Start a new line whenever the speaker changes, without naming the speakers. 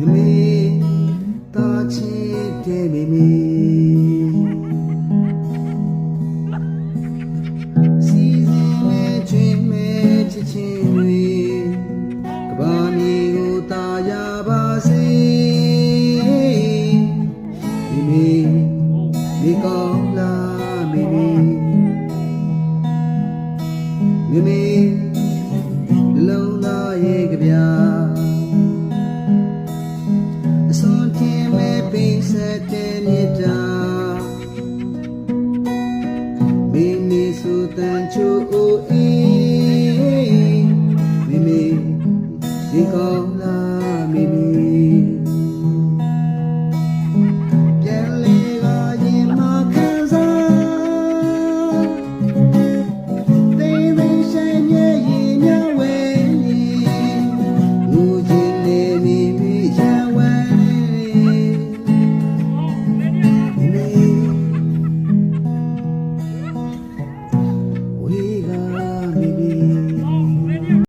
မမေတာချစ်တဲ့မမေစီစဉ်မဲ့ချွေမဲ့ချစ်ချင်းတွေကဘာမီကိုတာရပါစေမမေဒီကောင်းလားမမေမမေ ပိဆ